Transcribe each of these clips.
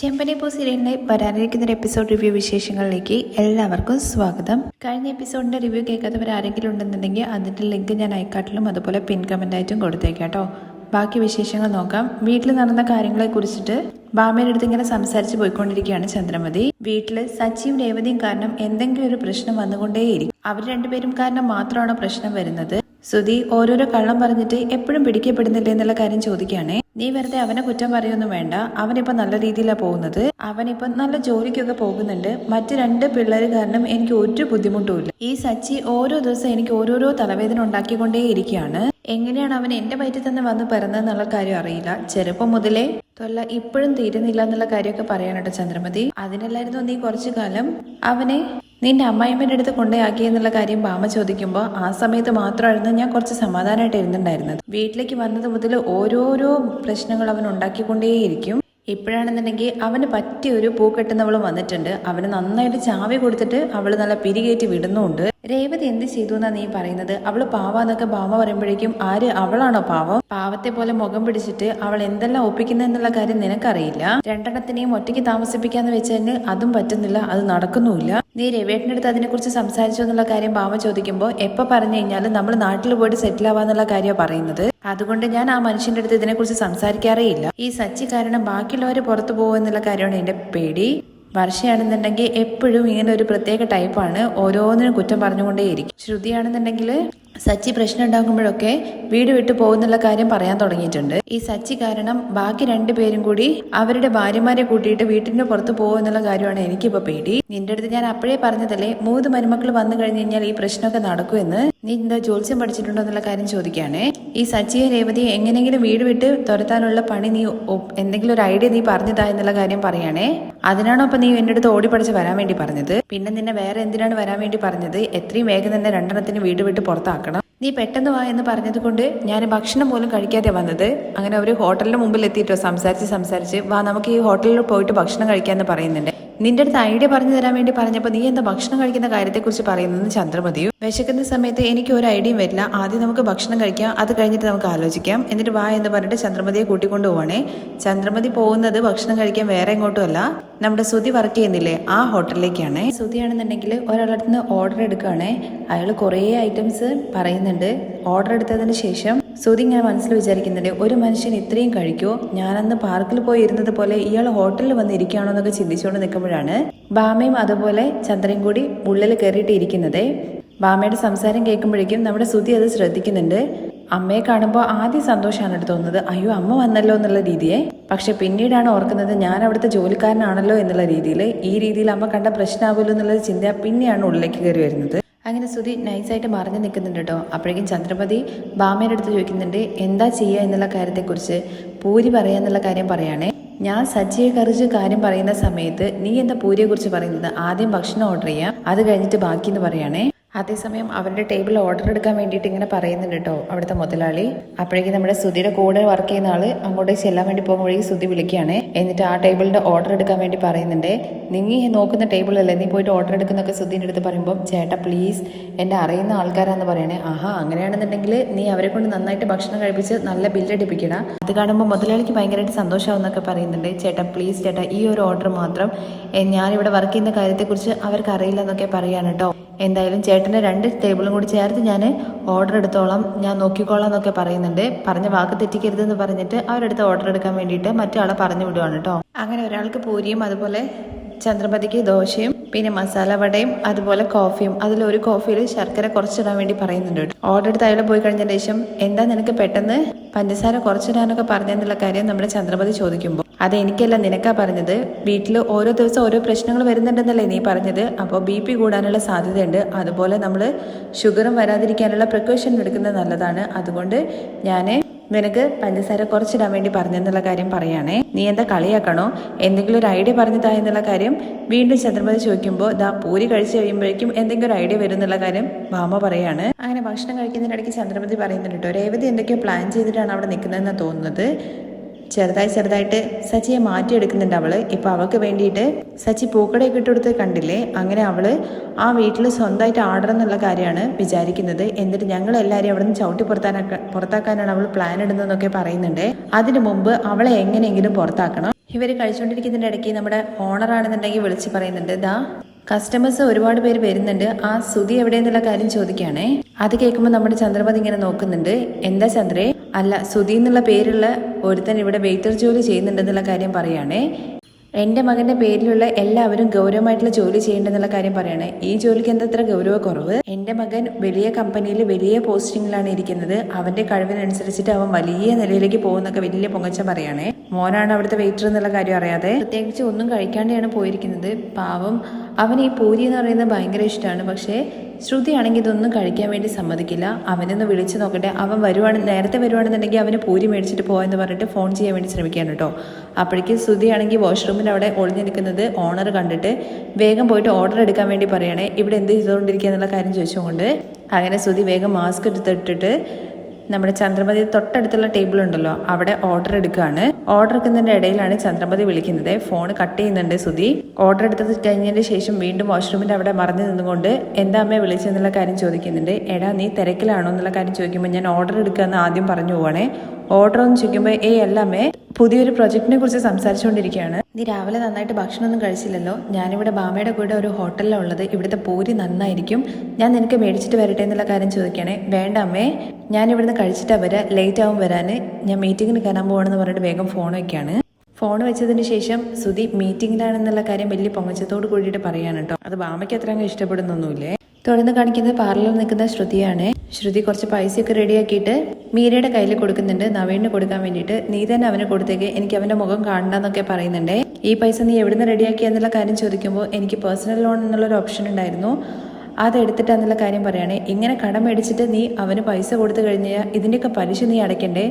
ചെമ്പനി പൂ സീരിയലിന്റെ വരാനിരിക്കുന്ന ഒരു എപ്പിസോഡ് റിവ്യൂ വിശേഷങ്ങളിലേക്ക് എല്ലാവർക്കും സ്വാഗതം. കഴിഞ്ഞ എപ്പിസോഡിന്റെ റിവ്യൂ കേൾക്കാത്തവർ ആരെങ്കിലും ഉണ്ടെന്നുണ്ടെങ്കിൽ അതിന്റെ ലിങ്ക് ഞാൻ ഐക്കാട്ടിലും അതുപോലെ പിൻ കമന്റ് കൊടുത്തേക്കാം കേട്ടോ. ബാക്കി വിശേഷങ്ങൾ നോക്കാം. വീട്ടിൽ നടന്ന കാര്യങ്ങളെ കുറിച്ചിട്ട് ബാമയുടെ അടുത്ത് ഇങ്ങനെ സംസാരിച്ച് പോയിക്കൊണ്ടിരിക്കുകയാണ് ചന്ദ്രമതി. വീട്ടിൽ സച്ചിയും രേവതിയും കാരണം എന്തെങ്കിലും ഒരു പ്രശ്നം വന്നുകൊണ്ടേയിരിക്കും. അവർ രണ്ടുപേരും കാരണം മാത്രമാണ് പ്രശ്നം വരുന്നത്? സുധി ഓരോരോ കള്ളം പറഞ്ഞിട്ട് എപ്പോഴും പിടിക്കപ്പെടുന്നില്ല എന്നുള്ള കാര്യം ചോദിക്കുകയാണേ. നീ വെറുതെ അവനെ കുറ്റം പറയൊന്നും വേണ്ട. അവനിപ്പം നല്ല രീതിയിലാണ് പോകുന്നത്. അവനിപ്പം നല്ല ജോലിക്കൊക്കെ പോകുന്നുണ്ട്. മറ്റു രണ്ട് പിള്ളേർ കാരണം എനിക്ക് ഒരു ബുദ്ധിമുട്ടുമില്ല ഈ സച്ചി ഓരോ ദിവസം എനിക്ക് ഓരോരോ തലവേദന ഉണ്ടാക്കിക്കൊണ്ടേയിരിക്കുകയാണ്. എങ്ങനെയാണ് അവൻ എന്റെ വയറ്റിൽ തന്നെ വന്ന് പിറന്നതെന്നുള്ള കാര്യം അറിയില്ല. ചെറുപ്പം മുതലേ തൊല്ല ഇപ്പോഴും തീരുന്നില്ല എന്നുള്ള കാര്യമൊക്കെ പറയാനുണ്ട് ചന്ദ്രമതി. അതിനല്ലായിരുന്നു നീ കുറച്ചു കാലം അവനെ നിന്റെ അമ്മായിമ്മേന്റെ അടുത്ത് കൊണ്ടുപോയി എന്നുള്ള കാര്യം ബാമ ചോദിക്കുമ്പോൾ ആ സമയത്ത് മാത്രമായിരുന്നു ഞാൻ കുറച്ച് സമാധാനമായിട്ട് ഇരുന്നുണ്ടായിരുന്നത് വീട്ടിലേക്ക് വന്നത് മുതൽ ഓരോരോ പ്രശ്നങ്ങൾ അവൻ ഉണ്ടാക്കിക്കൊണ്ടേയിരിക്കും. ഇപ്പോഴാണെന്നുണ്ടെങ്കിൽ അവന് പറ്റിയ ഒരു പൂക്കെട്ടുന്നവളും വന്നിട്ടുണ്ട്. അവന് നന്നായിട്ട് ചാവി കൊടുത്തിട്ട് അവൾ നല്ല പിരികേറ്റി വിടുന്നുണ്ട് രേവതി എന്ത് ചെയ്തു എന്നാ നീ പറയുന്നത്? അവൾ പാവാന്നൊക്കെ ഭാമ പറയുമ്പോഴേക്കും ആര്? അവളാണോ പാവം? പാവത്തെ പോലെ മുഖം പിടിച്ചിട്ട് അവൾ എന്തെല്ലാം ഒപ്പിക്കുന്ന എന്നുള്ള കാര്യം നിനക്കറിയില്ല? രണ്ടെണ്ണത്തിനെയും ഒറ്റയ്ക്ക് താമസിപ്പിക്കാന്ന് വെച്ചാൽ അതും പറ്റുന്നില്ല അത് നടക്കുന്നുമില്ല. നീ രവേട്ടന്റെ അടുത്ത് അതിനെക്കുറിച്ച് സംസാരിച്ചു എന്നുള്ള കാര്യം ഭാമ ചോദിക്കുമ്പോൾ എപ്പോൾ പറഞ്ഞു കഴിഞ്ഞാലും നമ്മൾ നാട്ടിൽ പോയിട്ട് സെറ്റിൽ ആവാന്നുള്ള കാര്യമാണ് പറയുന്നത്. അതുകൊണ്ട് ഞാൻ ആ മനുഷ്യന്റെ അടുത്ത് ഇതിനെക്കുറിച്ച് സംസാരിക്കാറേയില്ല ഈ സച്ചി കാരണം ബാക്കിയുള്ളവർ പുറത്തു പോകുമെന്നുള്ള കാര്യമാണ് എന്റെ പേടി. വർഷയാണെന്നുണ്ടെങ്കിൽ എപ്പോഴും ഇങ്ങനെ ഒരു പ്രത്യേക ടൈപ്പാണ് ഓരോന്നിനും കുറ്റം പറഞ്ഞുകൊണ്ടേയിരിക്കും. ശ്രുതിയാണെന്നുണ്ടെങ്കിൽ സച്ചി പ്രശ്നം ഉണ്ടാകുമ്പോഴൊക്കെ വീട് വിട്ടു പോകുന്നുള്ള കാര്യം പറയാൻ തുടങ്ങിയിട്ടുണ്ട്. ഈ സച്ചി കാരണം ബാക്കി രണ്ടുപേരും കൂടി അവരുടെ ഭാര്യമാരെ കൂട്ടിയിട്ട് വീട്ടിന് പുറത്ത് പോകുന്നുള്ള കാര്യമാണ് എനിക്കിപ്പോ പേടി. നിന്റെ അടുത്ത് ഞാൻ അപ്പോഴേ പറഞ്ഞതല്ലേ മൂന്ന് മരുമക്കൾ വന്നു കഴിഞ്ഞു കഴിഞ്ഞാൽ ഈ പ്രശ്നമൊക്കെ നടക്കുമെന്ന്? നീ എന്താ ജോത്സ്യം പഠിച്ചിട്ടുണ്ടോ എന്നുള്ള കാര്യം ചോദിക്കുകയാണേ. ഈ സച്ചിയെ രേവതി എങ്ങനെയെങ്കിലും വീട് വിട്ട് തുരത്താനുള്ള പണി നീ എന്തെങ്കിലും ഒരു ഐഡിയ നീ പറഞ്ഞതാ എന്നുള്ള കാര്യം പറയാണേ. അതിനാണോ അപ്പൊ നീ എന്റെ അടുത്ത് ഓടി പഠിച്ച് വരാൻ വേണ്ടി പറഞ്ഞത്? പിന്നെ നിന്നെ വേറെ എന്തിനാണ് വരാൻ വേണ്ടി പറഞ്ഞത്? എത്രയും വേഗം തന്നെ രണ്ടെണ്ണത്തിന് വീട് വിട്ട് പുറത്താക്കണം. നീ പെട്ടെന്ന് വാ എന്ന് പറഞ്ഞത് കൊണ്ട് ഞാൻ ഭക്ഷണം പോലും കഴിക്കാതെ വന്നത്. അങ്ങനെ അവർ ഹോട്ടലിന് മുമ്പിൽ എത്തിയിട്ടോ സംസാരിച്ച് സംസാരിച്ച് വാ നമുക്ക് ഈ ഹോട്ടലിൽ പോയിട്ട് ഭക്ഷണം കഴിക്കാമെന്ന് പറയുന്നുണ്ട്. നിന്റെ അടുത്ത് ഐഡിയ പറഞ്ഞു തരാൻ വേണ്ടി പറഞ്ഞപ്പോൾ നീ എന്താ ഭക്ഷണം കഴിക്കുന്ന കാര്യത്തെക്കുറിച്ച് പറയുന്നതെന്ന് ചന്ദ്രമതിയും? വിശക്കുന്ന സമയത്ത് എനിക്ക് ഒരു ഐഡിയയും വരില്ല. ആദ്യം നമുക്ക് ഭക്ഷണം കഴിക്കാം. അത് കഴിഞ്ഞിട്ട് നമുക്ക് ആലോചിക്കാം. എന്നിട്ട് വാ എന്ന് പറഞ്ഞിട്ട് ചന്ദ്രമതിയെ കൂട്ടിക്കൊണ്ടു പോവാണേ. ചന്ദ്രമതി പോകുന്നത് ഭക്ഷണം കഴിക്കാൻ വേറെ എങ്ങോട്ടുമല്ല നമ്മുടെ സുതി വർക്ക് ചെയ്യുന്നില്ലേ? ആ ഹോട്ടലിലേക്കാണ്. സുതിയാണെന്നുണ്ടെങ്കിൽ ഒരാളുടെ നിന്ന് ഓർഡർ എടുക്കുകയാണേ. അയാൾ കുറേ ഐറ്റംസ് പറയുന്നുണ്ട്. ഓർഡർ എടുത്തതിന് ശേഷം സുതി ഞാൻ മനസ്സിൽ വിചാരിക്കുന്നുണ്ട്. ഒരു മനുഷ്യൻ ഇത്രയും കഴിക്കുമോ ഞാനന്ന് പാർക്കിൽ പോയി ഇരുന്നത് പോലെ ഇയാൾ ഹോട്ടലിൽ വന്ന് ഇരിക്കുകയാണോ എന്നൊക്കെ ചിന്തിച്ചുകൊണ്ട് നിൽക്കുമ്പോഴാണ് ബാമയും അതുപോലെ ചന്ദ്രയും കൂടി ഉള്ളിൽ കയറിയിട്ട് ഇരിക്കുന്നത്. ബാമയുടെ സംസാരം കേൾക്കുമ്പോഴേക്കും നമ്മുടെ സുതി അത് ശ്രദ്ധിക്കുന്നുണ്ട്. അമ്മയെ കാണുമ്പോൾ ആദ്യം സന്തോഷമാണ് കേട്ടോ തോന്നുന്നത്. അയ്യോ അമ്മ വന്നല്ലോ എന്നുള്ള രീതിയെ. പക്ഷെ പിന്നീടാണ് ഓർക്കുന്നത് ഞാൻ അവിടുത്തെ ജോലിക്കാരനാണല്ലോ എന്നുള്ള രീതിയിൽ. ഈ രീതിയിൽ അമ്മ കണ്ട പ്രശ്നമാവുമല്ലോ എന്നുള്ള ചിന്ത പിന്നെയാണ് ഉള്ളിലേക്ക് കയറി വരുന്നത്. അങ്ങനെ സുധി നൈസായിട്ട് മറിഞ്ഞു നിൽക്കുന്നുണ്ട് കേട്ടോ. അപ്പോഴേക്കും ചന്ദ്രപതി ബാമയുടെ അടുത്ത് ചോദിക്കുന്നുണ്ട് എന്താ ചെയ്യുക എന്നുള്ള കാര്യത്തെക്കുറിച്ച്? പൂരി പറയുക പറയാന്നുള്ള കാര്യം പറയാണേ. ഞാൻ സജ്ജിയെ കറിച്ച് കാര്യം പറയുന്ന സമയത്ത് നീ എന്താ പൂരിയെക്കുറിച്ച് പറയുന്നത്? ആദ്യം ഭക്ഷണം ഓർഡർ ചെയ്യാം. അത് കഴിഞ്ഞിട്ട് ബാക്കി എന്ന് പറയാണേ. അതേസമയം അവരുടെ ടേബിൾ ഓർഡർ എടുക്കാൻ വേണ്ടിയിട്ട് ഇങ്ങനെ പറയുന്നുണ്ട് കേട്ടോ അവിടുത്തെ മുതലാളി. അപ്പോഴേക്കും നമ്മുടെ സുധിയുടെ കൂടെ വർക്ക് ചെയ്യുന്ന ആൾ അങ്ങോട്ടേക്ക് ചെല്ലാൻ വേണ്ടി പോകുമ്പോഴേക്കും സുധി വിളിക്കുകയാണ്. എന്നിട്ട് ആ ടേബിളിന്റെ ഓർഡർ എടുക്കാൻ വേണ്ടി പറയുന്നുണ്ട്. നീ നോക്കുന്ന ടേബിൾ അല്ലേ നീ പോയിട്ട് ഓർഡർ എടുക്കുന്നൊക്കെ സുധീന്റെ അടുത്ത് പറയുമ്പോൾ ചേട്ടാ പ്ലീസ് എന്നെ അറിയുന്ന ആൾക്കാരാന്ന് പറയണേ. ആഹാ അങ്ങനെയാണെന്നുണ്ടെങ്കിൽ നീ അവരെ കൊണ്ട് നന്നായിട്ട് ഭക്ഷണം കഴിപ്പിച്ച് നല്ല ബില്ലടിപ്പിക്കണം അത് കാണുമ്പോൾ മുതലാളിക്ക് ഭയങ്കരമായിട്ട് സന്തോഷമാവുന്നൊക്കെ പറയുന്നുണ്ട്. ചേട്ടാ പ്ലീസ് ചേട്ടാ ഈ ഒരു ഓർഡർ മാത്രം ഞാനിവിടെ വർക്ക് ചെയ്യുന്ന കാര്യത്തെക്കുറിച്ച് അവർക്ക് അറിയില്ല എന്നൊക്കെ കേട്ടോ എന്തായാലും ചേട്ടന്റെ രണ്ട് ടേബിളും കൂടി ചേർത്ത് ഞാൻ ഓർഡർ എടുത്തോളാം. ഞാൻ നോക്കിക്കോളാം എന്നൊക്കെ പറയുന്നുണ്ട്. പറഞ്ഞ വാക്ക് തെറ്റിക്കരുതെന്ന് പറഞ്ഞിട്ട് അവരെടുത്ത് ഓർഡർ എടുക്കാൻ വേണ്ടിയിട്ട് മറ്റേ ആളെ പറഞ്ഞു വിടുവാണ് കേട്ടോ. അങ്ങനെ ഒരാൾക്ക് പൂരിയും അതുപോലെ ചന്ദ്രപതിക്ക് ദോശയും പിന്നെ മസാല വടയും അതുപോലെ കോഫിയും അതിൽ ഒരു കോഫിയിൽ ശർക്കര കുറച്ചിടാൻ വേണ്ടി പറയുന്നുണ്ട്. ഓർഡർ എടുത്ത് അയാൾ പോയി കഴിഞ്ഞതിന് ശേഷം എന്താ നിനക്ക് പെട്ടെന്ന് പഞ്ചസാര കുറച്ചിടാനൊക്കെ പറഞ്ഞെന്നുള്ള കാര്യം നമ്മുടെ ചന്ദ്രപതി ചോദിക്കുമ്പോൾ അത് എനിക്കല്ല നിനക്കാ പറഞ്ഞത്. വീട്ടിൽ ഓരോ ദിവസം ഓരോ പ്രശ്നങ്ങൾ വരുന്നുണ്ടെന്നല്ലേ നീ പറഞ്ഞത്. അപ്പോൾ ബി പി കൂടാനുള്ള സാധ്യതയുണ്ട്. അതുപോലെ നമ്മൾ ഷുഗറും വരാതിരിക്കാനുള്ള പ്രിക്കോഷൻ എടുക്കുന്നത് നല്ലതാണ്. അതുകൊണ്ട് ഞാൻ നിനക്ക് പഞ്ചസാര കുറച്ചിടാൻ വേണ്ടി പറഞ്ഞെന്നുള്ള കാര്യം പറയുകയാണേ നീ എന്താ കളിയാക്കണോ? എന്തെങ്കിലും ഒരു ഐഡിയ പറഞ്ഞു താ എന്നുള്ള കാര്യം വീണ്ടും ചന്ദ്രമതി ചോദിക്കുമ്പോൾ ദാ പൂരി കഴിച്ചു കഴിയുമ്പോഴേക്കും എന്തെങ്കിലും ഒരു ഐഡിയ വരും എന്നുള്ള കാര്യം ഭാമ പറയാണ്. അങ്ങനെ ഭക്ഷണം കഴിക്കുന്നതിനിടയ്ക്ക് ചന്ദ്രമതി പറയുന്നുണ്ട് കേട്ടോ രേവതി എന്തൊക്കെയോ പ്ലാൻ ചെയ്തിട്ടാണ് അവിടെ നിൽക്കുന്നതെന്നാണ് തോന്നുന്നത്. ചെറുതായി ചെറുതായിട്ട് സച്ചിയെ മാറ്റിയെടുക്കുന്നുണ്ട് അവൾ. ഇപ്പൊ അവൾക്ക് വേണ്ടിയിട്ട് സച്ചി പൂക്കടയൊക്കെ ഇട്ടുകൊടുത്ത് കണ്ടില്ലേ? അങ്ങനെ അവൾ ആ വീട്ടിൽ സ്വന്തമായിട്ട് ആർഡർ എന്നുള്ള കാര്യമാണ് വിചാരിക്കുന്നത്. എന്നിട്ട് ഞങ്ങൾ എല്ലാവരും അവിടെ നിന്ന് ചവിട്ടി പുറത്താനൊക്കെ പുറത്താക്കാനാണ് അവൾ പ്ലാൻ ഇടുന്നതെന്നൊക്കെ പറയുന്നുണ്ട്. അതിനു മുമ്പ് അവളെ എങ്ങനെയെങ്കിലും പുറത്താക്കണം. ഇവർ കഴിച്ചുകൊണ്ടിരിക്കുന്നതിന്റെ ഇടയ്ക്ക് നമ്മുടെ ഓണറാണെന്നുണ്ടെങ്കിൽ വിളിച്ച് പറയുന്നുണ്ട് ദാ കസ്റ്റമേഴ്സ് ഒരുപാട് പേര് വരുന്നുണ്ട്. ആ സുതി എവിടെയെന്നുള്ള കാര്യം ചോദിക്കുകയാണേ. അത് കേൾക്കുമ്പോൾ നമ്മുടെ ചന്ദ്രപതി ഇങ്ങനെ നോക്കുന്നുണ്ട്. എന്താ ചന്ദ്രേ? അല്ല സുതി എന്നുള്ള പേരുള്ള ഒരുത്തൻ ഇവിടെ വെയിറ്റർ ജോലി ചെയ്യുന്നുണ്ടെന്നുള്ള കാര്യം പറയുകയാണേ. എന്റെ മകന്റെ പേരിലുള്ള എല്ലാവരും ഗൗരവമായിട്ടുള്ള ജോലി ചെയ്യേണ്ടെന്നുള്ള കാര്യം പറയണേ ഈ ജോലിക്ക് എന്താ ഇത്ര ഗൗരവക്കുറവ്? എന്റെ മകൻ വലിയ കമ്പനിയിൽ വലിയ പോസ്റ്റിങ്ങിലാണ് ഇരിക്കുന്നത്. അവന്റെ കഴിവിനനുസരിച്ചിട്ട് അവൻ വലിയ നിലയിലേക്ക് പോകുന്നൊക്കെ വലിയ പൊങ്ങച്ച പറയണേ മോനാണ് അവിടുത്തെ വെയിറ്റർ എന്നുള്ള കാര്യം അറിയാതെ. പ്രത്യേകിച്ച് ഒന്നും കഴിക്കാണ്ടാണ് പോയിരിക്കുന്നത്. പാവം അവന് ഈ പൂരി എന്ന് പറയുന്നത് ഭയങ്കര ഇഷ്ടമാണ്. പക്ഷേ ശ്രുതിയാണെങ്കിൽ ഇതൊന്നും കഴിക്കാൻ വേണ്ടി സമ്മതിക്കില്ല. അവനൊന്ന് വിളിച്ച് നോക്കട്ടെ. അവൻ വരുവാണ് നേരത്തെ വരുവാണെന്നുണ്ടെങ്കിൽ അവന് പൂരി മേടിച്ചിട്ട് പോകാമെന്ന് പറഞ്ഞിട്ട് ഫോൺ ചെയ്യാൻ വേണ്ടി ശ്രമിക്കുകയാണ് കേട്ടോ. അപ്പോഴേക്കും ശ്രുതിയാണെങ്കിൽ വാഷ്റൂമിന്റെ അവിടെ ഒളിഞ്ഞു നിൽക്കുന്നത് ഓണർ കണ്ടിട്ട് വേഗം പോയിട്ട് ഓർഡർ എടുക്കാൻ വേണ്ടി പറയണേ. ഇവിടെ എന്ത് ചെയ്തുകൊണ്ടിരിക്കുക എന്നുള്ള കാര്യം ചോദിച്ചുകൊണ്ട് അങ്ങനെ ശ്രുതി വേഗം മാസ്ക് എടുത്തിട്ടിട്ട് നമ്മുടെ ചന്ദ്രമതി തൊട്ടടുത്തുള്ള ടേബിൾ ഉണ്ടല്ലോ അവിടെ ഓർഡർ എടുക്കുകയാണ്. ഓർഡർ എടുക്കുന്നതിന്റെ ഇടയിലാണ് ചന്ദ്രമതി വിളിക്കുന്നത്. ഫോൺ കട്ട് ചെയ്യുന്നുണ്ട് സുധി. ഓർഡർ എടുത്തത് കഴിഞ്ഞതിന് ശേഷം വീണ്ടും വാഷ്റൂമിന്റെ അവിടെ മറന്നു നിന്നുകൊണ്ട് എന്താ അമ്മയെ വിളിച്ചെന്നുള്ള കാര്യം ചോദിക്കുന്നുണ്ട്. എടാ നീ തിരക്കിലാണോ എന്നുള്ള കാര്യം ചോദിക്കുമ്പോൾ ഞാൻ ഓർഡർ എടുക്കുക എന്ന് ആദ്യം പറഞ്ഞു പോവാണേ. ഓർഡർ ഒന്ന് ചോദിക്കുമ്പോൾ ഏ അല്ലമ്മേ പുതിയൊരു പ്രൊജക്റ്റിനെ കുറിച്ച് സംസാരിച്ചുകൊണ്ടിരിക്കുകയാണ്. നീ രാവിലെ നന്നായിട്ട് ഭക്ഷണമൊന്നും കഴിച്ചില്ലല്ലോ? ഞാനിവിടെ ബാമയുടെ കൂടെ ഒരു ഹോട്ടലിലാണ് ഉള്ളത്. ഇവിടുത്തെ പൂരി നന്നായിരിക്കും. ഞാൻ നിനക്ക് മേടിച്ചിട്ട് വരട്ടെ എന്നുള്ള കാര്യം ചോദിക്കണേ. വേണ്ട അമ്മേ. ഞാൻ ഇവിടുന്ന് കഴിച്ചിട്ടാ വരാം ലേറ്റ് ആവും വരാൻ ഞാൻ മീറ്റിങ്ങിന് കയറാൻ പോകണമെന്ന് പറഞ്ഞിട്ട് വേഗം ഫോൺ വയ്ക്കുകയാണ് ഫോൺ വെച്ചതിന് ശേഷം സുധി മീറ്റിംഗിലാണെന്നുള്ള കാര്യം വലിയ പൊങ്ങച്ചത്തോട് കൂടിയിട്ട് കേട്ടോ. അത് ബാമയ്ക്ക് അത്ര അങ്ങ് ഇഷ്ടപ്പെടുന്നൊന്നുമില്ലേ? തുടർന്ന് കാണിക്കുന്നത് പാർലറിൽ നിൽക്കുന്ന ശ്രുതിയാണ്. ശ്രുതി കുറച്ച് പൈസയൊക്കെ റെഡിയാക്കിയിട്ട് മീരയുടെ കയ്യിൽ കൊടുക്കുന്നുണ്ട്. നവീന് കൊടുക്കാൻ വേണ്ടിയിട്ട്. നീ തന്നെ അവന് കൊടുത്തേക്ക്. എനിക്ക് അവന്റെ മുഖം കാണണ്ടെന്നൊക്കെ പറയുന്നുണ്ട്. ഈ പൈസ നീ എവിടുന്ന് റെഡിയാക്കിയെന്നുള്ള കാര്യം ചോദിക്കുമ്പോൾ എനിക്ക് പേഴ്സണൽ ലോൺ എന്നുള്ളൊരു ഓപ്ഷൻ ഉണ്ടായിരുന്നു. അതെടുത്തിട്ടാന്നുള്ള കാര്യം പറയുകയാണേ ഇങ്ങനെ കടം മേടിച്ചിട്ട് നീ അവന് പൈസ കൊടുത്തു കഴിഞ്ഞാൽ ഇതിന്റെയൊക്കെ പലിശ നീ അടയ്ക്കണ്ടേ?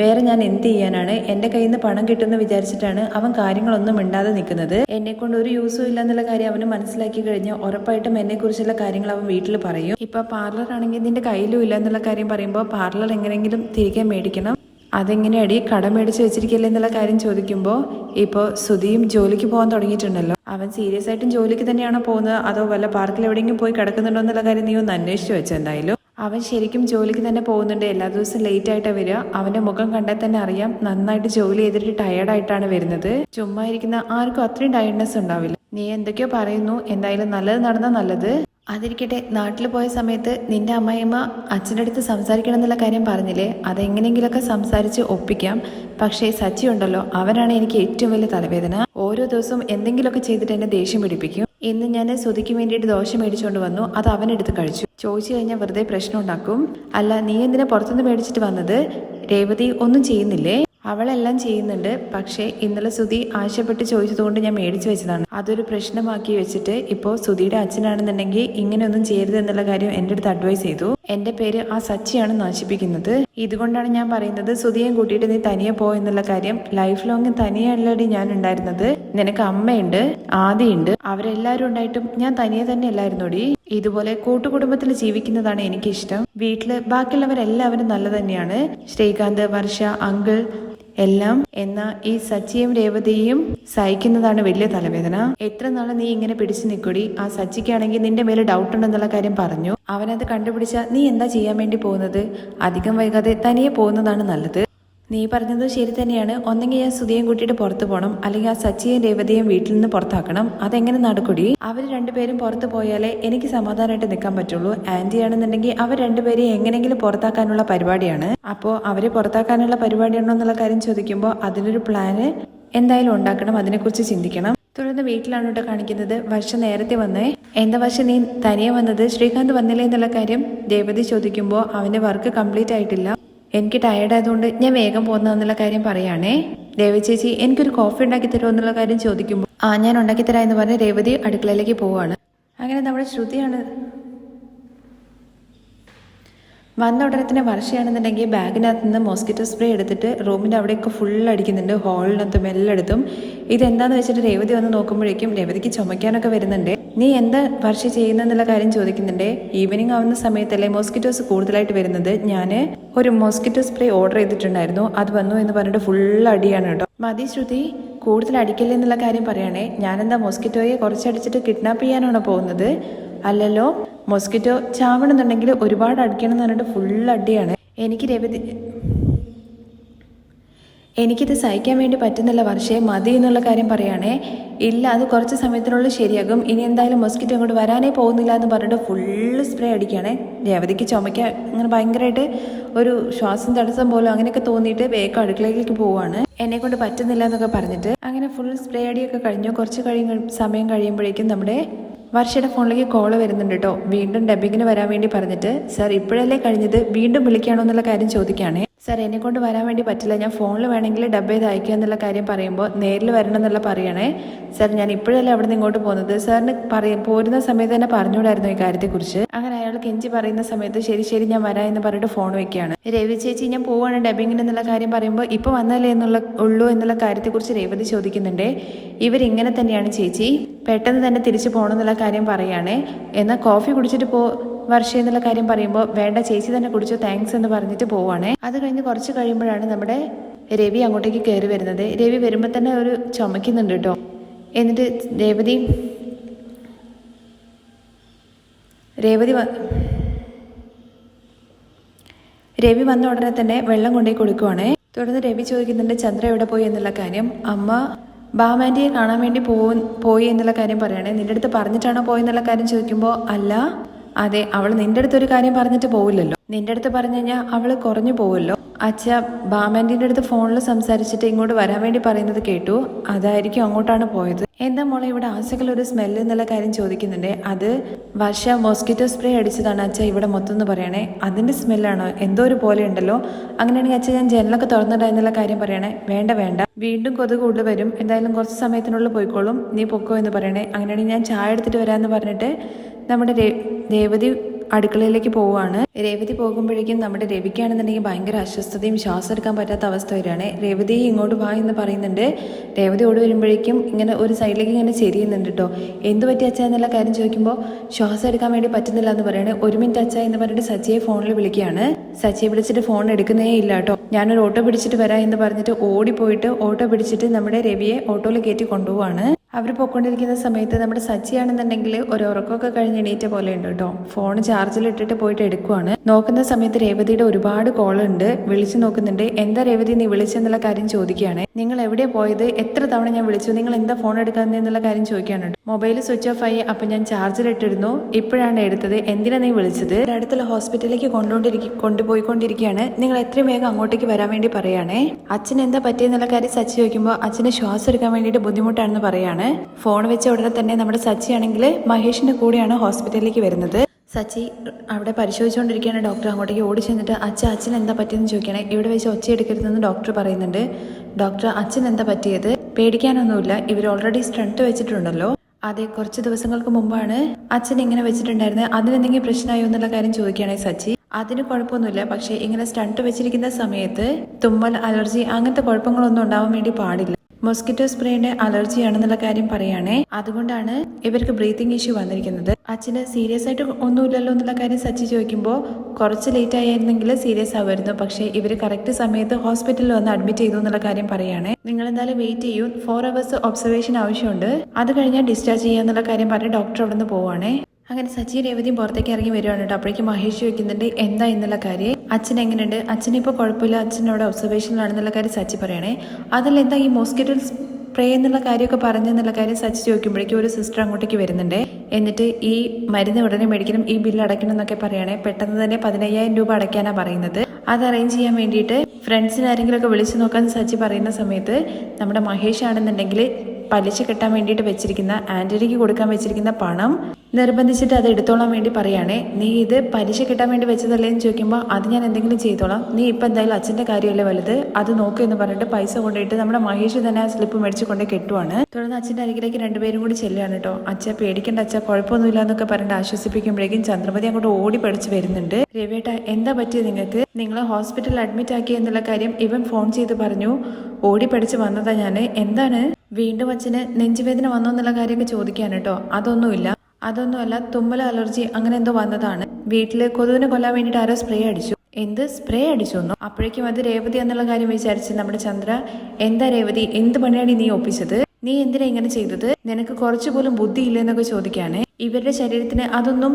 വേറെ ഞാൻ എന്ത് ചെയ്യാനാണ്? എന്റെ കയ്യിൽ നിന്ന് പണം കിട്ടുമെന്ന് വിചാരിച്ചിട്ടാണ് അവൻ കാര്യങ്ങളൊന്നും മിണ്ടാതെ നിൽക്കുന്നത്. എന്നെ കൊണ്ട് ഒരു യൂസും ഇല്ല എന്നുള്ള കാര്യം അവന് മനസ്സിലാക്കി കഴിഞ്ഞാൽ ഉറപ്പായിട്ടും എന്നെക്കുറിച്ചുള്ള കാര്യങ്ങൾ അവൻ വീട്ടിൽ പറയും. ഇപ്പൊ പാർലർ ആണെങ്കിൽ നിന്റെ കയ്യിലും ഇല്ല എന്നുള്ള കാര്യം പറയുമ്പോൾ പാർലർ എങ്ങനെയെങ്കിലും തിരികെ മേടിക്കണം. അതെങ്ങനെയടി കടം മേടിച്ച് വെച്ചിരിക്കില്ല എന്നുള്ള കാര്യം ചോദിക്കുമ്പോൾ ഇപ്പോൾ സുധിയും ജോലിക്ക് പോകാൻ തുടങ്ങിയിട്ടുണ്ടല്ലോ. അവൻ സീരിയസ് ആയിട്ടും ജോലിക്ക് തന്നെയാണോ പോകുന്നത്? അതോ വല്ല പാർക്കിൽ എവിടെയെങ്കിലും പോയി കിടക്കുന്നുണ്ടോ എന്നുള്ള കാര്യം നീ ഒന്ന് അന്വേഷിച്ച് വെച്ചോ എന്തായാലും. അവൻ ശരിക്കും ജോലിക്ക് തന്നെ പോകുന്നുണ്ട്. എല്ലാ ദിവസവും ലേറ്റ് ആയിട്ടാണ് വരിക. അവന്റെ മുഖം കണ്ടാൽ തന്നെ അറിയാം നന്നായിട്ട് ജോലി ചെയ്തിട്ട് ടയേർഡായിട്ടാണ് വരുന്നത്. ചുമ്മാ ഇരിക്കുന്ന ആർക്കും അത്രയും ടയർഡ്നെസ് ഉണ്ടാവില്ല. നീ എന്തൊക്കെയോ പറയുന്നു. എന്തായാലും നല്ലത് നടന്നാൽ നല്ലത്. അതിരിക്കട്ടെ നാട്ടിൽ പോയ സമയത്ത് നിന്റെ അമ്മയമ്മ അച്ഛന്റെ അടുത്ത് സംസാരിക്കണം എന്നുള്ള കാര്യം പറഞ്ഞില്ലേ? അതെങ്ങനെയെങ്കിലുമൊക്കെ സംസാരിച്ച് ഒപ്പിക്കാം. പക്ഷേ സച്ചി ഉണ്ടല്ലോ അവനാണ് എനിക്ക് ഏറ്റവും വലിയ തലവേദന. ഓരോ ദിവസവും എന്തെങ്കിലുമൊക്കെ ചെയ്തിട്ട് എന്നെ ദേഷ്യം പിടിപ്പിക്കും. ഇന്ന് ഞാൻ സ്വതിക്ക് വേണ്ടിയിട്ട് ദോശ മേടിച്ചുകൊണ്ട് വന്നു അത് അവനെടുത്ത് കഴിച്ചു. ചോദിച്ചു കഴിഞ്ഞാൽ വെറുതെ പ്രശ്നം ഉണ്ടാക്കും. അല്ല നീ എന്തിനാ പുറത്തുനിന്ന് മേടിച്ചിട്ട് വന്നത്? രേവതി ഒന്നും ചെയ്യുന്നില്ലേ? അവളെല്ലാം ചെയ്യുന്നുണ്ട്. പക്ഷേ ഇന്നലെ സുധി ആവശ്യപ്പെട്ട് ചോദിച്ചതുകൊണ്ട് ഞാൻ മേടിച്ചു വെച്ചതാണ്. അതൊരു പ്രശ്നമാക്കി വെച്ചിട്ട് ഇപ്പോൾ സുധിയുടെ അച്ഛനാണെന്നുണ്ടെങ്കിൽ ഇങ്ങനെയൊന്നും ചെയ്യരുത് എന്നുള്ള കാര്യം എന്റെ അടുത്ത് അഡ്വൈസ് ചെയ്തു. എന്റെ പേര് ആ സച്ചിയാണ് നശിപ്പിക്കുന്നത്. ഇതുകൊണ്ടാണ് ഞാൻ പറയുന്നത് സുധിയും കൂട്ടിയിട്ട് നീ തനിയെ പോ എന്നുള്ള കാര്യം. ലൈഫ് ലോങ് തനിയല്ലടി ഞാൻ ഉണ്ടായിരുന്നത്. നിനക്ക് അമ്മയുണ്ട് ആദിയുണ്ട്. അവരെല്ലാവരും ഉണ്ടായിട്ടും ഞാൻ തനിയെ തന്നെ അല്ലായിരുന്നോടി ഇതുപോലെ കൂട്ടുകുടുംബത്തിൽ ജീവിക്കുന്നതാണ് എനിക്കിഷ്ടം. വീട്ടിൽ ബാക്കിയുള്ളവരെല്ലാവരും നല്ല തന്നെയാണ്. ശ്രീകാന്ത് വർഷ അങ്കിൾ എല്ലാം എന്നാ ഈ സച്ചിയും രേവതിയും സഹിക്കുന്നതാണ് വലിയ തലവേദന. എത്ര നാളെ നീ ഇങ്ങനെ പിടിച്ചു നിൽക്കൂടി ആ സച്ചിക്കാണെങ്കിൽ നിന്റെ മേലെ ഡൗട്ട് ഉണ്ടെന്നുള്ള കാര്യം പറഞ്ഞു. അവനത് കണ്ടുപിടിച്ച നീ എന്താ ചെയ്യാൻ വേണ്ടി പോകുന്നത്? അധികം വൈകാതെ തനിയെ പോകുന്നതാണ് നല്ലത്. നീ പറഞ്ഞത് ശരി തന്നെയാണ്. ഒന്നെങ്കിൽ ഞാൻ സുധിയും കൂട്ടിയിട്ട് പുറത്തു പോകണം അല്ലെങ്കിൽ ആ സച്ചിയും രേവതിയും വീട്ടിൽ നിന്ന് പുറത്താക്കണം. അതെങ്ങനെ നടക്കൂടി? അവർ രണ്ടുപേരും പുറത്തു പോയാലേ എനിക്ക് സമാധാനമായിട്ട് നിൽക്കാൻ പറ്റുള്ളൂ. ആന്റി ആണെന്നുണ്ടെങ്കിൽ അവർ രണ്ടുപേരെയും എങ്ങനെയെങ്കിലും പുറത്താക്കാനുള്ള പരിപാടിയാണ്. അപ്പോൾ അവരെ പുറത്താക്കാനുള്ള പരിപാടിയാണോ എന്നുള്ള കാര്യം ചോദിക്കുമ്പോൾ അതിനൊരു പ്ലാന് എന്തായാലും ഉണ്ടാക്കണം. അതിനെക്കുറിച്ച് ചിന്തിക്കണം. തുടർന്ന് വീട്ടിലാണ് കേട്ടോ കാണിക്കുന്നത്. വർഷ നേരത്തെ വന്നേ. എന്താ വർഷം നീ തനിയെ വന്നത്? ശ്രീകാന്ത് വന്നില്ലേ എന്നുള്ള കാര്യം രേവതി ചോദിക്കുമ്പോൾ അവന്റെ വർക്ക് കംപ്ലീറ്റ് ആയിട്ടില്ല. എനിക്ക് ടയേർഡ് ആയതുകൊണ്ട് ഞാൻ വേഗം പോകുന്നതെന്നുള്ള കാര്യം പറയുകയാണേ രേവ ചേച്ചി എനിക്കൊരു കോഫി ഉണ്ടാക്കി തരുമോ എന്നുള്ള കാര്യം ചോദിക്കുമ്പോൾ ആ ഞാൻ ഉണ്ടാക്കി തരാം എന്ന് പറഞ്ഞ് രേവതി അടുക്കളയിലേക്ക് പോവുകയാണ്. അങ്ങനെ നമ്മുടെ ശ്രുതിയാണ് വന്ന ഉടനെ തന്നെ വർഷയാണെന്നുണ്ടെങ്കിൽ ബാഗിനകത്ത് നിന്ന് മോസ്കിറ്റോ സ്പ്രേ എടുത്തിട്ട് റൂമിന്റെ അവിടെയൊക്കെ ഫുൾ അടിക്കുന്നുണ്ട്. ഹോളിനകത്തും എല്ലായിടത്തും. ഇതെന്താന്ന് വെച്ചിട്ട് രേവതി വന്ന് നോക്കുമ്പോഴേക്കും രേവതിക്ക് ചുമയ്ക്കാനൊക്കെ വരുന്നുണ്ട്. നീ എന്താ വർഷ ചെയ്യുന്നെന്നുള്ള കാര്യം ചോദിക്കുന്നുണ്ട്? ഈവനിങ് ആവുന്ന സമയത്തല്ലേ മോസ്കിറ്റോസ് കൂടുതലായിട്ട് വരുന്നത്? ഞാൻ ഒരു മോസ്കിറ്റോ സ്പ്രേ ഓർഡർ ചെയ്തിട്ടുണ്ടായിരുന്നു. അത് വന്നു എന്ന് പറഞ്ഞിട്ട് ഫുൾ അടിയാണ് കേട്ടോ. മതി ശ്രുതി കൂടുതൽ അടിക്കില്ല എന്നുള്ള കാര്യം പറയണേ. ഞാനെന്താ മോസ്കിറ്റോയെ കുറച്ചടിച്ചിട്ട് കിഡ്നാപ്പ് ചെയ്യാനാണോ പോകുന്നത്? അല്ലല്ലോ മോസ്കിറ്റോ ചാവണമെന്നുണ്ടെങ്കിൽ ഒരുപാട് അടിക്കണം എന്ന് പറഞ്ഞിട്ട് ഫുൾ അടിയാണ്. എനിക്ക് രവതി എനിക്കിത് സഹിക്കാൻ വേണ്ടി പറ്റുന്നില്ല വർഷേ മതി എന്നുള്ള കാര്യം പറയുകയാണേ ഇല്ല അത് കുറച്ച് സമയത്തിനുള്ളിൽ ശരിയാകും. ഇനി എന്തായാലും മൊസ്കിറ്റോ അങ്ങോട്ട് വരാനേ പോകുന്നില്ല എന്ന് പറഞ്ഞിട്ട് ഫുള്ള് സ്പ്രേ അടിക്കുകയാണേ. രേവതിക്ക് ചുമയ്ക്കാൻ അങ്ങനെ ഭയങ്കരമായിട്ട് ഒരു ശ്വാസം തടസ്സം പോലും അങ്ങനെയൊക്കെ തോന്നിയിട്ട് വേഗം അടുക്കളയിലേക്ക് പോവുകയാണ്. എന്നെ കൊണ്ട് പറ്റുന്നില്ല എന്നൊക്കെ പറഞ്ഞിട്ട് അങ്ങനെ ഫുൾ സ്പ്രേ അടിയൊക്കെ കഴിഞ്ഞു. കുറച്ച് കഴിയും സമയം കഴിയുമ്പോഴേക്കും നമ്മുടെ വർഷയുടെ ഫോണിലേക്ക് കോൾ വരുന്നുണ്ട് കേട്ടോ. വീണ്ടും ഡബിങ്ങിന് വരാൻ വേണ്ടി പറഞ്ഞിട്ട്. സർ ഇപ്പോഴല്ലേ കഴിഞ്ഞത്? വീണ്ടും വിളിക്കുകയാണോ എന്നുള്ള കാര്യം ചോദിക്കുകയാണേ. സാർ എന്നെ കൊണ്ട് വരാൻ വേണ്ടി പറ്റില്ല. ഞാൻ ഫോണിൽ വേണമെങ്കിൽ ഡബ് ചെയ്ത് അയക്കുക എന്നുള്ള കാര്യം പറയുമ്പോൾ നേരിൽ വരണം എന്നുള്ള പറയണേ. സാർ ഞാൻ ഇപ്പോഴല്ലേ അവിടെ നിന്ന് ഇങ്ങോട്ട് പോകുന്നത്? സാറിന് പറയ പോരുന്ന സമയത്ത് തന്നെ പറഞ്ഞുകൂടായിരുന്നു ഈ കാര്യത്തെക്കുറിച്ച്. അങ്ങനെ അയാൾ എഞ്ചി പറയുന്ന സമയത്ത് ശരി ശരി ഞാൻ വരാം എന്ന് പറഞ്ഞിട്ട് ഫോൺ വെക്കുകയാണ്. രവി ചേച്ചി ഞാൻ പോവാണ് ഡബിങ്ങിന് എന്നുള്ള കാര്യം പറയുമ്പോൾ ഇപ്പോൾ വന്നല്ലേ എന്നുള്ള ഉള്ളൂ എന്നുള്ള കാര്യത്തെക്കുറിച്ച് രേവതി ചോദിക്കുന്നുണ്ട്. ഇവരിങ്ങനെ തന്നെയാണ് ചേച്ചി. പെട്ടെന്ന് തന്നെ തിരിച്ചു പോകണം എന്നുള്ള കാര്യം പറയുകയാണ് എന്നാൽ കോഫി കുടിച്ചിട്ട് പോ വർഷ എന്നുള്ള കാര്യം പറയുമ്പോൾ വേണ്ട ചേച്ചി തന്നെ കുടിച്ചു താങ്ക്സ് എന്ന് പറഞ്ഞിട്ട് പോവാണേ. അത് കഴിഞ്ഞ് കുറച്ച് കഴിയുമ്പോഴാണ് നമ്മുടെ രവി അങ്ങോട്ടേക്ക് കയറി വരുന്നത്. രവി വരുമ്പോൾ തന്നെ ഒരു ചുമക്കുന്നുണ്ട് കേട്ടോ. എന്നിട്ട് രേവതി രേവതി രവി വന്ന ഉടനെ തന്നെ വെള്ളം കൊണ്ടുപോയി കൊടുക്കുവാണേ. തുടർന്ന് രവി ചോദിക്കുന്നുണ്ട് ചന്ദ്ര എവിടെ പോയി എന്നുള്ള കാര്യം. അമ്മ ബാമാന്റിയെ കാണാൻ വേണ്ടി പോയി എന്നുള്ള കാര്യം പറയണേ. നിന്റെ അടുത്ത് പറഞ്ഞിട്ടാണോ പോയെന്നുള്ള കാര്യം ചോദിക്കുമ്പോൾ അല്ല. അതെ അവൾ നിന്റെ അടുത്ത് ഒരു കാര്യം പറഞ്ഞിട്ട് പോവില്ലല്ലോ. നിന്റെ അടുത്ത് പറഞ്ഞു കഴിഞ്ഞാൽ അവൾ കുറഞ്ഞു പോവുമല്ലോ അച്ഛ ബാമാന്റിന്റെ അടുത്ത് ഫോണിൽ സംസാരിച്ചിട്ട് ഇങ്ങോട്ട് വരാൻ വേണ്ടി പറയുന്നത് കേട്ടു. അതായിരിക്കും അങ്ങോട്ടാണ് പോയത്. എന്താ മോളെ ഇവിടെ ആശകൾ ഒരു സ്മെല്ല് എന്നുള്ള കാര്യം ചോദിക്കുന്നുണ്ടേ. അത് വർഷ മോസ്കിറ്റോ സ്പ്രേ അടിച്ചതാണ് അച്ഛ ഇവിടെ മൊത്തം എന്ന് പറയണേ. അതിന്റെ സ്മെല്ലാണോ എന്തോ ഒരു പോലെ ഉണ്ടല്ലോ. അങ്ങനെയാണെങ്കിൽ അച്ഛൻ ഞാൻ ജനലൊക്കെ തുറന്നിട്ടാ എന്നുള്ള കാര്യം പറയണേ. വേണ്ട വേണ്ട. വീണ്ടും കൊതു കൂടുതൽ വരും. എന്തായാലും കുറച്ച് സമയത്തിനുള്ളിൽ പോയിക്കോളും. നീ പൊക്കോ എന്ന് പറയണേ. അങ്ങനെയാണെങ്കിൽ ഞാൻ ചായ എടുത്തിട്ട് വരാമെന്ന് പറഞ്ഞിട്ട് നമ്മുടെ രേവതി അടുക്കളയിലേക്ക് പോവുകയാണ്. രേവതി പോകുമ്പോഴേക്കും നമ്മുടെ രവിക്കാണെന്നുണ്ടെങ്കിൽ ഭയങ്കര അസ്വസ്ഥതയും ശ്വാസം എടുക്കാൻ പറ്റാത്ത അവസ്ഥ വരികയാണ്. രേവതി ഇങ്ങോട്ട് വാ എന്ന് പറയുന്നുണ്ട്. രേവതി ഓടി വരുമ്പോഴേക്കും ഇങ്ങനെ ഒരു സൈഡിലേക്ക് ഇങ്ങനെ ചെരിയുന്നുണ്ട് കേട്ടോ. എന്ത് പറ്റി അച്ഛ? എന്നുള്ള കാര്യം ചോദിക്കുമ്പോൾ ശ്വാസം എടുക്കാൻ വേണ്ടി പറ്റുന്നില്ല എന്ന് പറയുന്നത് ഒരു മിനിറ്റ് അച്ഛ എന്ന് പറഞ്ഞിട്ട് സച്ചിയെ ഫോണിൽ വിളിക്കുകയാണ്. സച്ചിയെ വിളിച്ചിട്ട് ഫോൺ എടുക്കുന്നേ ഇല്ല കേട്ടോ. ഞാനൊരു ഓട്ടോ പിടിച്ചിട്ട് വരാം എന്ന് പറഞ്ഞിട്ട് ഓടിപ്പോയിട്ട് ഓട്ടോ പിടിച്ചിട്ട് നമ്മുടെ രവിയെ ഓട്ടോയിൽ കയറ്റി കൊണ്ടുപോവാണ്. അവർ പോയിക്കൊണ്ടിരിക്കുന്ന സമയത്ത് നമ്മുടെ സച്ചിയാണെന്നുണ്ടെങ്കിൽ ഒരു ഉറക്കമൊക്കെ കഴിഞ്ഞ് എണീറ്റ പോലെ ഉണ്ട് കേട്ടോ. ഫോൺ ചാർജിൽ ഇട്ടിട്ട് പോയിട്ട് എടുക്കുവാണ്. നോക്കുന്ന സമയത്ത് രേവതിയുടെ ഒരുപാട് കോൾ ഉണ്ട് വിളിച്ചു നോക്കുന്നുണ്ട്. എന്താ രേവതി നീ വിളിച്ചെന്നുള്ള കാര്യം ചോദിക്കുകയാണ്. നിങ്ങൾ എവിടെ പോയത്? എത്ര തവണ ഞാൻ വിളിച്ചു? നിങ്ങൾ എന്താ ഫോൺ എടുക്കാതെ എന്നുള്ള കാര്യം ചോദിക്കുകയാണ് മൊബൈൽ സ്വിച്ച് ഓഫ് ആയി അപ്പൊ ഞാൻ ചാർജിൽ ഇട്ടിരുന്നു ഇപ്പോഴാണ് എടുത്തത്. എന്തിനാ നീ വിളിച്ചത്? അടുത്തുള്ള ഹോസ്പിറ്റലിലേക്ക് കൊണ്ടുകൊണ്ടിരിക്കും കൊണ്ടുപോയിക്കൊണ്ടിരിക്കുകയാണ്. നിങ്ങൾ എത്രയും വേഗം അങ്ങോട്ടേക്ക് വരാൻ വേണ്ടി പറയുകയാണേ അച്ഛൻ എന്താ പറ്റിയെന്നുള്ള കാര്യം സച്ചി ചോദിക്കുമ്പോൾ അച്ഛന് ശ്വാസം എടുക്കാൻ വേണ്ടിയിട്ട് ബുദ്ധിമുട്ടാണെന്ന് പറയാണ് ഫോൺ വെച്ച ഉടനെ തന്നെ നമ്മുടെ സച്ചി ആണെങ്കിൽ മഹേഷിന്റെ കൂടെയാണ് ഹോസ്പിറ്റലിലേക്ക് വരുന്നത്. സച്ചി അവിടെ പരിശോധിച്ചുകൊണ്ടിരിക്കുകയാണ് ഡോക്ടർ. അങ്ങോട്ടേക്ക് ഓടി ചെന്നിട്ട് അച്ഛൻ അച്ഛൻ എന്താ പറ്റിയെന്ന് ചോദിക്കണേ ഇവിടെ വെച്ച് ഒച്ച എടുക്കരുതെന്ന് ഡോക്ടർ പറയുന്നുണ്ട്. ഡോക്ടർ അച്ഛൻ എന്താ പറ്റിയത്? പേടിക്കാനൊന്നുമില്ല. ഇവർ ഓൾറെഡി സ്ട്രെങ്ത് വെച്ചിട്ടുണ്ടല്ലോ. അതെ കുറച്ച് ദിവസങ്ങൾക്ക് മുമ്പാണ് അച്ഛൻ ഇങ്ങനെ വെച്ചിട്ടുണ്ടായിരുന്നത്. അതിനെന്തെങ്കിലും പ്രശ്നമായോ എന്നുള്ള കാര്യം ചോദിക്കുകയാണെങ്കിൽ സച്ചി. അതിന് കുഴപ്പമൊന്നുമില്ല. പക്ഷേ ഇങ്ങനെ സ്റ്റണ്ട് വെച്ചിരിക്കുന്ന സമയത്ത് തുമ്മൽ അലർജി അങ്ങനത്തെ കുഴപ്പങ്ങളൊന്നും ഉണ്ടാവാൻ വേണ്ടി പാടില്ല. മൊസ്കിറ്റോ സ്പ്രേയുടെ അലർജി ആണെന്നുള്ള കാര്യം പറയുകയാണേ. അതുകൊണ്ടാണ് ഇവർക്ക് ബ്രീത്തിങ് ഇഷ്യൂ വന്നിരിക്കുന്നത്. അച്ഛന് സീരിയസ് ആയിട്ട് ഒന്നുമില്ലല്ലോ എന്നുള്ള കാര്യം സച്ചി ചോദിക്കുമ്പോൾ കുറച്ച് ലേറ്റ് ആയിരുന്നെങ്കിൽ സീരിയസ് ആവുമായിരുന്നു. പക്ഷേ ഇവർ കറക്റ്റ് സമയത്ത് ഹോസ്പിറ്റലിൽ വന്ന് അഡ്മിറ്റ് ചെയ്തു എന്നുള്ള കാര്യം പറയുകയാണേ. നിങ്ങൾ എന്തായാലും വെയിറ്റ് ചെയ്യൂ. ഫോർ അവേഴ്സ് ഒബ്സർവേഷൻ ആവശ്യമുണ്ട്. അത് കഴിഞ്ഞാൽ ഡിസ്ചാർജ് ചെയ്യാന്നുള്ള കാര്യം പറഞ്ഞ് ഡോക്ടർ അവിടെ നിന്ന് പോവാണേ അങ്ങനെ സച്ചി രേവതിയും പുറത്തേക്ക് ഇറങ്ങി വരുവാണ് കേട്ടോ. അപ്പോഴേക്കും മഹേഷ് ചോദിക്കുന്നുണ്ട് എന്താ എന്നുള്ള കാര്യം? അച്ഛൻ എങ്ങനെയുണ്ട്? അച്ഛനിപ്പോൾ കുഴപ്പമില്ല. അച്ഛനോട് ഒബ്സർവേഷനിലാണെന്നുള്ള കാര്യം സച്ചി പറയണേ. അതിൽ എന്താ ഈ മോസ്കിറ്റോ സ്പ്രേ എന്നുള്ള കാര്യമൊക്കെ പറഞ്ഞെന്നുള്ള കാര്യം സച്ചി ചോദിക്കുമ്പോഴേക്കും ഒരു സിസ്റ്റർ അങ്ങോട്ടേക്ക് വരുന്നുണ്ട്. എന്നിട്ട് ഈ മരുന്ന് ഉടനെ മേടിക്കണം ഈ ബില്ല് അടയ്ക്കണം എന്നൊക്കെ പറയണേ. പെട്ടെന്ന് തന്നെ പതിനയ്യായിരം രൂപ അടയ്ക്കാനാണ് പറയുന്നത്. അത് അറേഞ്ച് ചെയ്യാൻ വേണ്ടിയിട്ട് ഫ്രണ്ട്സിന് ആരെങ്കിലുമൊക്കെ വിളിച്ചു നോക്കാൻ സച്ചി പറയുന്ന സമയത്ത് നമ്മുടെ മഹേഷ് ആണെന്നുണ്ടെങ്കിൽ പലിശ കെട്ടാൻ വേണ്ടിയിട്ട് വെച്ചിരിക്കുന്ന ആന്റണിക്ക് കൊടുക്കാൻ വെച്ചിരിക്കുന്ന പണം നിർബന്ധിച്ചിട്ട് അത് എടുത്തോളാൻ വേണ്ടി പറയുകയാണേ നീ ഇത് പലിശ കിട്ടാൻ വേണ്ടി വെച്ചതല്ലേ? എന്ന് ചോദിക്കുമ്പോൾ അത് ഞാൻ എന്തെങ്കിലും ചെയ്തോളാം. നീ ഇപ്പം എന്തായാലും അച്ഛന്റെ കാര്യമല്ലേ വലുത്? അത് നോക്കൂ എന്ന് പറഞ്ഞിട്ട് പൈസ കൊണ്ടുപോയിട്ട് നമ്മുടെ മഹേഷ് തന്നെ ആ സ്ലിപ്പ് മേടിച്ച് കൊണ്ട് കെട്ടുവാണ്. തുടർന്ന് അച്ഛന്റെ അരികിലേക്ക് രണ്ടുപേരും കൂടി ചെല്ലുകയാണ് കേട്ടോ. അച്ഛ പേടിക്കേണ്ട അച്ഛ കുഴപ്പമൊന്നുമില്ല എന്നൊക്കെ പറഞ്ഞിട്ട് ആശ്വസിപ്പിക്കുമ്പോഴേക്കും ചന്ദ്രപതി അങ്ങോട്ട് ഓടി പഠിച്ച് വരുന്നുണ്ട്. രവിയേട്ട എന്താ പറ്റിയത് നിങ്ങൾക്ക് നിങ്ങളെ ഹോസ്പിറ്റലിൽ അഡ്മിറ്റ് ആക്കി എന്നുള്ള കാര്യം ഇവൻ ഫോൺ ചെയ്ത് പറഞ്ഞു. ഓടി പഠിച്ച് വന്നതാ ഞാൻ എന്താണ്? വീണ്ടും അച്ഛന് നെഞ്ചുവേദന വന്നോ എന്നുള്ള കാര്യമൊക്കെ ചോദിക്കാൻ കേട്ടോ. അതൊന്നുമില്ല. അതൊന്നുമല്ല തുമ്മൽ അലർജി അങ്ങനെ എന്തോ വന്നതാണ്. വീട്ടിൽ കൊതുവിനെ കൊല്ലാൻ വേണ്ടിയിട്ട് ആരോ സ്പ്രേ അടിച്ചു. എന്ത് സ്പ്രേ അടിച്ചു എന്നോ? അപ്പോഴേക്കും അത് രേവതി എന്നുള്ള കാര്യം വിചാരിച്ച് നമ്മുടെ ചന്ദ്ര എന്താ രേവതി എന്ത് പണിയാണ് നീ ഒപ്പിച്ചത്? നീ എന്തിനാ ഇങ്ങനെ ചെയ്തത്? നിനക്ക് കുറച്ചു പോലും ബുദ്ധി ഇല്ലെന്നൊക്കെ ചോദിക്കാണ്. ഇവരുടെ ശരീരത്തിന് അതൊന്നും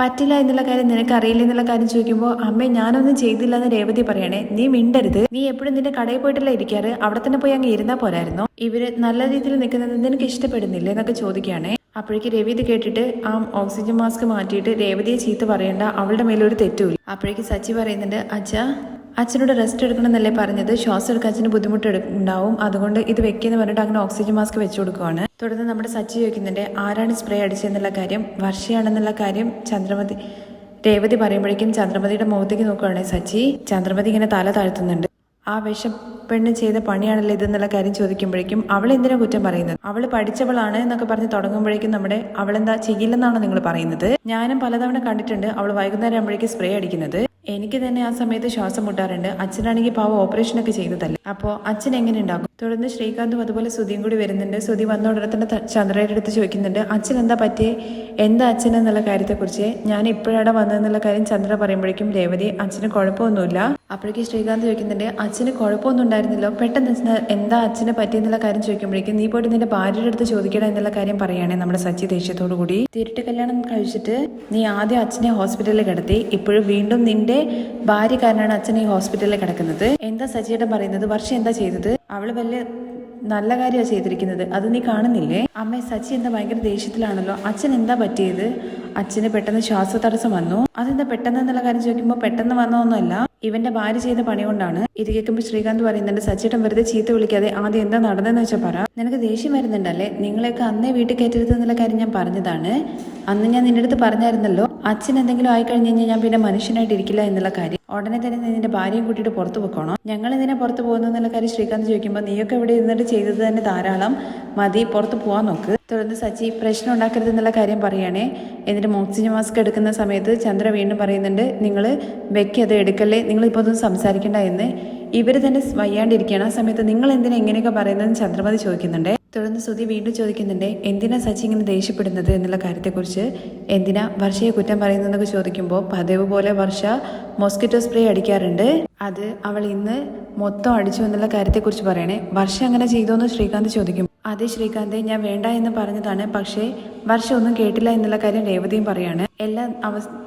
പറ്റില്ല എന്നുള്ള കാര്യം നിനക്ക് അറിയില്ല എന്നുള്ള കാര്യം ചോദിക്കുമ്പോൾ അമ്മേ ഞാനൊന്നും ചെയ്തില്ല എന്ന് രേവതി പറയണേ. നീ മിണ്ടരുത്. നീ എപ്പോഴും നിന്റെ കടയിൽ പോയിട്ടല്ല ഇരിക്കാറ്? അവിടെ തന്നെ പോയി അങ്ങ് ഇരുന്നാ പോരായിരുന്നോ? ഇവർ നല്ല രീതിയിൽ നിൽക്കുന്നത് നിനക്ക് ഇഷ്ടപ്പെടുന്നില്ല എന്നൊക്കെ ചോദിക്കുകയാണേ അപ്പോഴേക്ക് രവി ഇത് കേട്ടിട്ട് ആ ഓക്സിജൻ മാസ്ക് മാറ്റിയിട്ട് രേവതിയെ ചീത്ത പറയണ്ട അവളുടെ മേലൊരു തെറ്റുമില്ല അപ്പോഴേക്ക് സച്ചി പറയുന്നുണ്ട് അച്ഛ അച്ഛനോട് റെസ്റ്റ് എടുക്കണം എന്നല്ലേ പറഞ്ഞത്? ശ്വാസം എടുക്കാൻ അച്ഛന് ബുദ്ധിമുട്ട് ഉണ്ടാവും അതുകൊണ്ട് ഇത് വെക്കുന്ന പറഞ്ഞിട്ട് അങ്ങനെ ഓക്സിജൻ മാസ്ക് വെച്ചു കൊടുക്കുവാണ്. തുടർന്ന് നമ്മുടെ സച്ചി ചോദിക്കുന്നുണ്ട് ആരാണ് സ്പ്രേ അടിച്ചതെന്നുള്ള കാര്യം? വർഷയാണെന്നുള്ള കാര്യം? ചന്ദ്രമതി രേവതി പറയുമ്പോഴേക്കും ചന്ദ്രമതിയുടെ മുഖത്തേക്ക് നോക്കുകയാണെങ്കിൽ സച്ചി. ചന്ദ്രമതി ഇങ്ങനെ തല താഴ്ത്തുന്നുണ്ട്. ആ വിഷം പെണ്ണ് ചെയ്ത പണിയാണല്ലോ ഇതെന്നുള്ള കാര്യം ചോദിക്കുമ്പോഴേക്കും അവൾ എന്തിനാ കുറ്റം പറയുന്നത്? അവൾ പഠിച്ചവളാണ് എന്നൊക്കെ പറഞ്ഞ് തുടങ്ങുമ്പോഴേക്കും നമ്മുടെ അവളെന്താ ചെയ്യില്ലെന്നാണോ നിങ്ങൾ പറയുന്നത്? ഞാനും പലതവണ കണ്ടിട്ടുണ്ട് അവൾ വൈകുന്നേരം ആകുമ്പോഴേക്കും സ്പ്രേ അടിക്കുന്നത്. എനിക്ക് തന്നെ ആ സമയത്ത് ശ്വാസം മുട്ടാറുണ്ട്. അച്ഛനാണെങ്കിൽ പാവ ഓപ്പറേഷൻ ഒക്കെ ചെയ്തതല്ലേ. അപ്പോൾ അച്ഛൻ എങ്ങനെ ഉണ്ടാകും? തുടർന്ന് ശ്രീകാന്തും അതുപോലെ സുധിയും കൂടി വരുന്നുണ്ട്. സുധി വന്ന ഉടനെ തന്നെ ചന്ദ്രയുടെ അടുത്ത് ചോദിക്കുന്നുണ്ട് അച്ഛൻ എന്താ പറ്റിയേ? എന്താ അച്ഛൻ എന്നുള്ള കാര്യത്തെക്കുറിച്ച്? ഞാൻ ഇപ്പോഴാണ് വന്നതെന്നുള്ള കാര്യം ചന്ദ്ര പറയുമ്പോഴേക്കും രേവതി അച്ഛന് കുഴപ്പമൊന്നുമില്ല. അപ്പോഴേക്കും ശ്രീകാന്ത് ചോദിക്കുന്നുണ്ട് അച്ഛന് കുഴപ്പമൊന്നും ഉണ്ടായിരുന്നില്ലോ? പെട്ടെന്ന് അച്ഛന് എന്താ അച്ഛന് പറ്റിയെന്നുള്ള കാര്യം ചോദിക്കുമ്പോഴേക്കും നീ പോയിട്ട് നിന്റെ ഭാര്യയുടെ അടുത്ത് ചോദിക്കണം എന്നുള്ള കാര്യം പറയുകയാണെ നമ്മുടെ സച്ചി ദേഷ്യത്തോടു കൂടി. തിരുട്ട് കല്യാണം കഴിച്ചിട്ട് നീ ആദ്യം അച്ഛനെ ഹോസ്പിറ്റലിൽ കിടത്തി ഇപ്പോഴും വീണ്ടും നിന്റെ ഭാര്യ കാരണമാണ് അച്ഛൻ ഈ ഹോസ്പിറ്റലിൽ കിടക്കുന്നത്. എന്താ സച്ചിയുടെ പറയുന്നത്? വർഷം എന്താ ചെയ്തത്? അവൾ വലിയ നല്ല കാര്യമാണ് ചെയ്തിരിക്കുന്നത്. അത് നീ കാണുന്നില്ലേ? അമ്മ സച്ചി എന്താ ഭയങ്കര ദേഷ്യത്തിലാണല്ലോ. അച്ഛൻ എന്താ പറ്റിയത്? അച്ഛന് പെട്ടെന്ന് ശ്വാസതടസ്സം വന്നു. അതെന്താ പെട്ടെന്ന് എന്നുള്ള കാര്യം ചോദിക്കുമ്പോൾ പെട്ടെന്ന് വന്നതൊന്നുമല്ല. ഇവന്റെ ഭാര്യ ചെയ്ത പണി കൊണ്ടാണ്. ഇത് കേൾക്കുമ്പോൾ ശ്രീകാന്ത് പറയുന്നുണ്ട് സച്ചിട്ടൻ വെറുതെ ചീത്ത വിളിക്കാതെ ആദ്യം എന്താ നടന്നതെന്ന് വെച്ചാൽ പറ. നിനക്ക് ദേഷ്യം വരുന്നുണ്ടല്ലേ? നിങ്ങളെയൊക്കെ അന്നേ വീട്ടിൽ കയറ്റരുത് എന്നുള്ള കാര്യം ഞാൻ പറഞ്ഞതാണ്. അന്ന് ഞാൻ നിന്റെ അടുത്ത് പറഞ്ഞായിരുന്നല്ലോ അച്ഛൻ എന്തെങ്കിലും ആയി കഴിഞ്ഞ് കഴിഞ്ഞാൽ ഞാൻ പിന്നെ മനുഷ്യനായിട്ട് ഇരിക്കില്ല എന്നുള്ള കാര്യം. ഉടനെ തന്നെ നിന്റെ ഭാര്യയും കൂട്ടിയിട്ട് പുറത്തു പോക്കണോ. ഞങ്ങൾ ഇതിനെ പുറത്തു പോകുന്നു എന്നുള്ള കാര്യം ശ്രീകാന്ത് ചോദിക്കുമ്പോൾ നീയൊക്കെ ഇവിടെ ഇരുന്നിട്ട് ചെയ്തത് തന്നെ ധാരാളം. മതി പുറത്ത് പോകാൻ നോക്ക്. തുടർന്ന് സച്ചി പ്രശ്നം ഉണ്ടാക്കരുത് എന്നുള്ള കാര്യം പറയുകയാണേ. എന്നിട്ട് ഓക്സിജൻ മാസ്ക് എടുക്കുന്ന സമയത്ത് ചന്ദ്ര വീണ്ടും പറയുന്നുണ്ട് നിങ്ങൾ വെക്കി അത് എടുക്കല്ലേ? നിങ്ങൾ ഇപ്പോൾ ഒന്നും സംസാരിക്കേണ്ട എന്ന്. ഇവർ തന്നെ വയ്യാണ്ടിരിക്കുകയാണ്. ആ സമയത്ത് നിങ്ങൾ എന്തിനാ എങ്ങനെയൊക്കെ പറയുന്നതെന്ന് ചന്ദ്രമതി ചോദിക്കുന്നുണ്ട്. തുടർന്ന് ശ്രുതി വീണ്ടും ചോദിക്കുന്നുണ്ട് എന്തിനാ സച്ചി ഇങ്ങനെ ദേഷ്യപ്പെടുന്നത്? എന്നുള്ള കാര്യത്തെക്കുറിച്ച്. എന്തിനാ വർഷയെ കുറ്റം പറയുന്നതെന്നൊക്കെ ചോദിക്കുമ്പോൾ പതിവ് പോലെ വർഷ മോസ്കിറ്റോ സ്പ്രേ അടിക്കാറുണ്ട്. അത് അവൾ ഇന്ന് മൊത്തം അടിച്ചു എന്നുള്ള കാര്യത്തെക്കുറിച്ച് പറയണേ. വർഷ അങ്ങനെ ചെയ്തോന്ന് ശ്രീകാന്ത് ചോദിക്കും. അതെ ശ്രീകാന്ത് ഞാൻ വേണ്ട എന്ന് പറഞ്ഞതാണ്. പക്ഷേ വർഷ ഒന്നും കേട്ടില്ല എന്നുള്ള കാര്യം രേവതിയും പറയാണ്. എല്ലാ അവസ്ഥ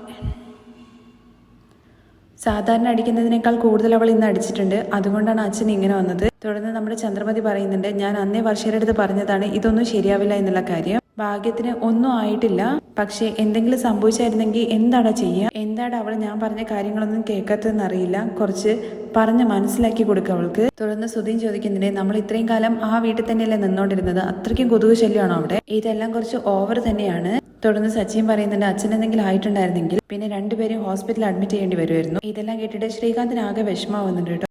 സാധാരണ അടിക്കുന്നതിനേക്കാൾ കൂടുതൽ അവൾ ഇന്ന് അടിച്ചിട്ടുണ്ട്. അതുകൊണ്ടാണ് അച്ഛൻ ഇങ്ങനെ വന്നത്. തുടർന്ന് നമ്മുടെ ചന്ദ്രമതി പറയുന്നുണ്ട് ഞാൻ അന്നേ വർഷയുടെ അടുത്ത് പറഞ്ഞതാണ് ഇതൊന്നും ശരിയാവില്ല എന്നുള്ള കാര്യം. ഭാഗ്യത്തിന് ഒന്നും ആയിട്ടില്ല. പക്ഷെ എന്തെങ്കിലും സംഭവിച്ചായിരുന്നെങ്കിൽ എന്താടാ ചെയ്യുക എന്താടാ അവൾ ഞാൻ പറഞ്ഞ കാര്യങ്ങളൊന്നും കേൾക്കാത്തതെന്ന് അറിയില്ല കുറച്ച് പറഞ്ഞ് മനസ്സിലാക്കി കൊടുക്കുക അവൾക്ക്. തുടർന്ന് സുധീൻ ചോദിക്കുന്നുണ്ട് നമ്മൾ ഇത്രയും കാലം ആ വീട്ടിൽ തന്നെയല്ലേ നിന്നോണ്ടിരുന്നത്? അത്രയ്ക്കും കൊതുക് ശല്യമാണോ അവിടെ? ഇതെല്ലാം കുറച്ച് ഓവർ തന്നെയാണ്. തുടർന്ന് സച്ചിൻ പറയുന്നുണ്ട് അച്ഛൻ എന്തെങ്കിലും ആയിട്ടുണ്ടായിരുന്നെങ്കിൽ പിന്നെ രണ്ടുപേരും ഹോസ്പിറ്റലിൽ അഡ്മിറ്റ് ചെയ്യേണ്ടി വരുമായിരുന്നു. ഇതെല്ലാം കേട്ടിട്ട് ശ്രീകാന്തിന് ആകെ വിഷമാവുന്നുണ്ട് കേട്ടോ.